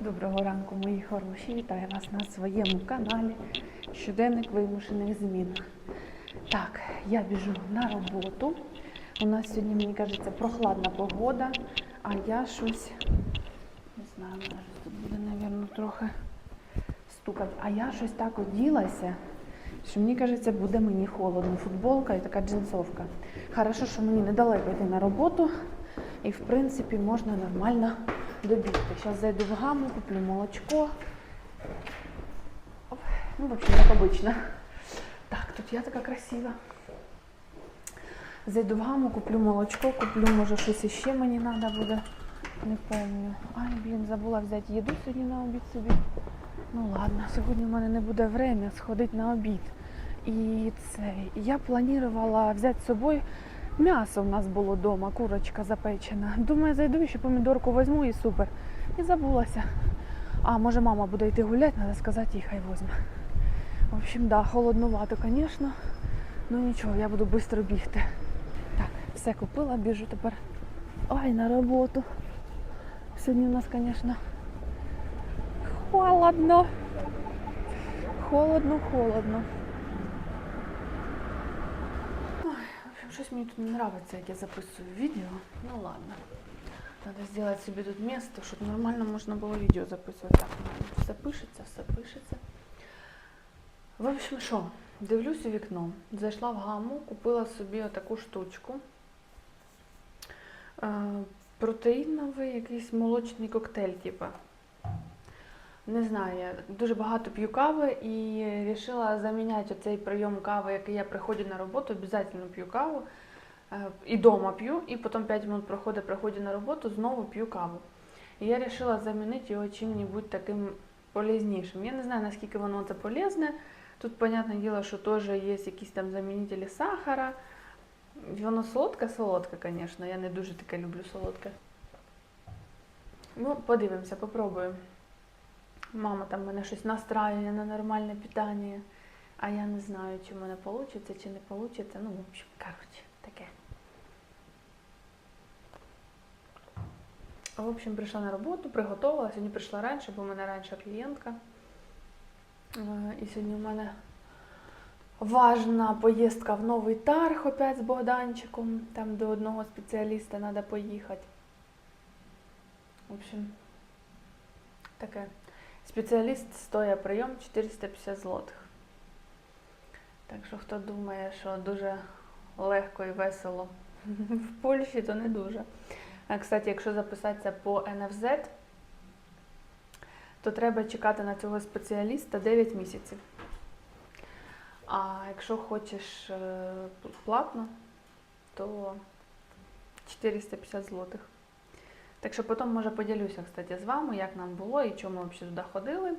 Доброго ранку, мої хороші. Вітаю вас на своєму каналі Щоденник вимушених змін. Так, я біжу на роботу. У нас сьогодні, мені кажеться, прохладна погода, а я щось не знаю, може тут буде, мабуть, трохи стукати. А я щось так оділася, що мені кажеться, буде мені холодно. Футболка і така джинсовка. Хорошо, що мені недалеко йти на роботу, і в принципі можна нормально добігти. Зараз зайду в гаму, куплю молочко. Ну, в общем, як обично. Так, тут я така красива. Зайду в гаму, куплю молочко, куплю, може, щось іще мені треба буде. Не пам'ятаю. Ай, блін, забула взяти їду сьогодні на обід собі. Ну ладно, сьогодні в мене не буде время сходити на обід. І це, я планувала взяти з собою м'ясо. У нас було вдома, курочка запечена. Думаю, зайду ще помідорку візьму і супер. І забулася. А може мама буде йти гуляти, треба сказати, їй хай візьме. В общем, да, холоднувато, звісно. Ну нічого, я буду швидко бігти. Так, все купила, біжу тепер. Ой, на роботу. Сьогодні у нас, звісно, холодно. Холодно, холодно. Ой, в общем, щось мені тут не подобається, як я записую відео. Ну ладно. Надо сделать себе тут место, щоб нормально можна було відео записувати. Так, все пишеться, все пишеться. В общем, що, дивлюсь у вікно. Зайшла в гаму, купила собі отаку штучку. Е, протеїновий якийсь молочний коктейль, типа. Не знаю, я дуже багато п'ю кави і вирішила заміняти цей прийом кави, який я приходжу на роботу, обов'язково п'ю каву. Е, І дома п'ю, і потім 5 минут проходить, приходжу на роботу, знову п'ю каву. І я вирішила замінити його чим-небудь таким полезнішим. Я не знаю, наскільки воно це полезне. Тут, понятне діло, що теж є якісь там замінителі сахара. Воно солодке-солодке, звісно. Я не дуже таке люблю солодке. Ну, подивимося, попробуємо. Мама там мене щось настраює на нормальне питання, а я не знаю, чи в мене вийде, чи не вийде. Ну, в общем, коротше, таке. В общем, прийшла на роботу, приготувала. Сьогодні прийшла раніше, бо в мене раніше клієнтка. Е, І сьогодні в мене важна поїздка в новий тарг опять з Богданчиком. Там до одного спеціаліста треба поїхати. В общем, таке. Спеціаліст стоїть прийом 450 злотих. Так що хто думає, що дуже легко і весело в Польщі, то не дуже. А, кстати, якщо записатися по НФЗ, то треба чекати на цього спеціаліста 9 місяців. А якщо хочеш е, платно, то 450 злотих. Так що потім, може, поділюся, кстати, з вами, як нам було і чому ми туди ходили,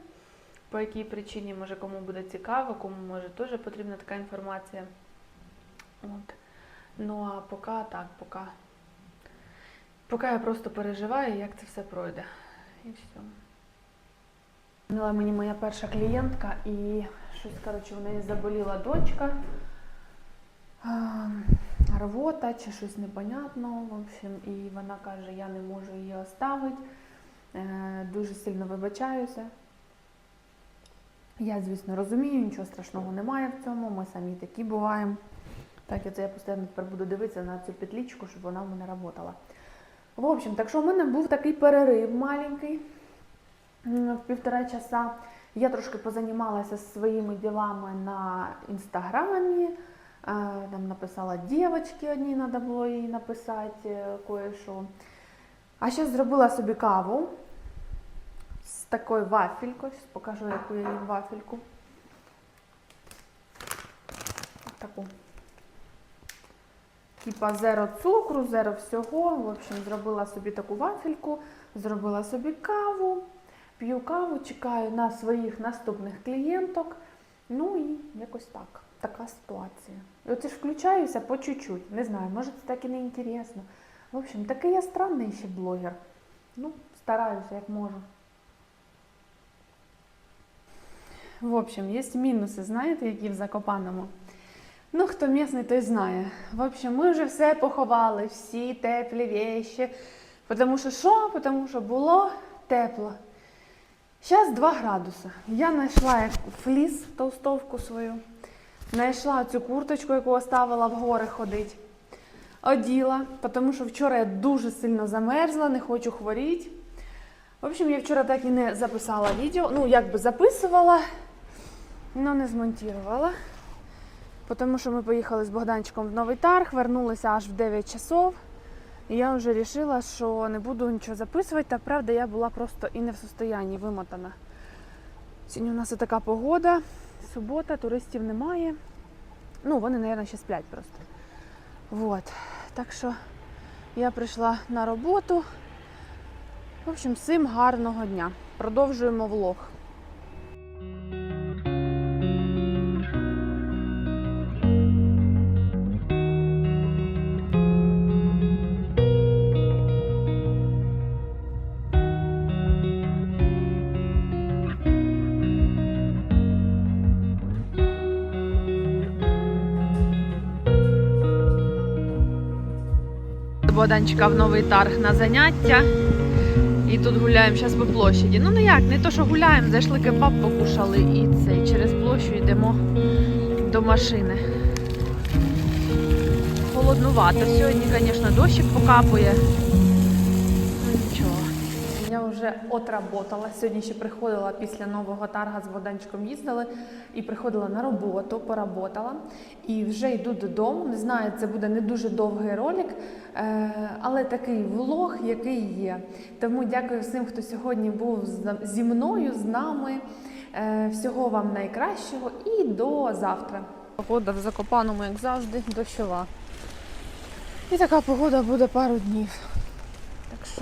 по якій причині, може, кому буде цікаво, кому може теж потрібна така інформація. От. Ну а поки так, поки. Поки я просто переживаю, як це все пройде. І все. Дзвонила мені моя перша клієнтка і щось, коротше, в неї заболіла дочка. Рвота чи щось непонятно. В общем, і вона каже, я не можу її оставити. Е, дуже сильно вибачаюся. Я, звісно, розумію, нічого страшного немає в цьому. Ми самі такі буваємо. Так, і це я постійно тепер буду дивитися на цю петлічку, щоб вона в мене працювала. В общем, так що в мене був такий перерив маленький в півтора часа. Я трошки позанімалася своїми ділами на інстаграмі. Там написала дівчатки одній, треба було їй написати е, кое-що. А ще зробила собі каву з такою вафелькою. Покажу, яку я їм вафельку. Таку. Типа зеро цукру, зеро всього. В общем, зробила собі таку вафельку, зробила собі каву, п'ю каву, чекаю на своїх наступних клієнток. Ну і якось так. Така ситуація. Оце ж включаюся по чуть-чуть. Не знаю, може це так і не інтересно. В общем, такий я странний ще блогер. Ну, стараюся, як можу. В общем, є мінуси, знаєте, які в Закопаному. Ну, хто місний, той знає. В общем, ми вже все поховали, всі теплі вещі. Тому що що? Тому що було тепло. Зараз 2 градуси. Я знайшла як фліс, толстовку свою. Знайшла цю курточку, яку оставила в гори ходить. Оділа, тому що вчора я дуже сильно замерзла, не хочу хворіти. В общем, я вчора так і не записала відео. Ну, якби записувала, але не змонтувала. Тому що ми поїхали з Богданчиком в Новий Тарг, вернулися аж в 9 часов. І я вже вирішила, що не буду нічого записувати, та правда я була просто і не в состоянні вимотана. Сьогодні у нас така погода, субота, туристів немає. Ну, вони, мабуть, ще сплять просто. Вот. Так що я прийшла на роботу. В общем, всім гарного дня. Продовжуємо влог. Богданчика в новий тарг на заняття. І тут гуляємо зараз по площаді. Ну, ну як, не то, що гуляємо, зайшли кебаб, покушали і це, і через площу йдемо до машини. Холоднувато. Сьогодні, звісно, дощик покапує. Вже отработала. Сьогодні ще приходила після нового тарга з Богданчиком їздили і приходила на роботу, поработала. І вже йду додому. Не знаю, це буде не дуже довгий ролик, е, але такий влог, який є. Тому дякую всім, хто сьогодні був зі мною, з нами. Е, Всього вам найкращого і до завтра. Погода в Закопаному, як завжди, дощова. І така погода буде пару днів. Так що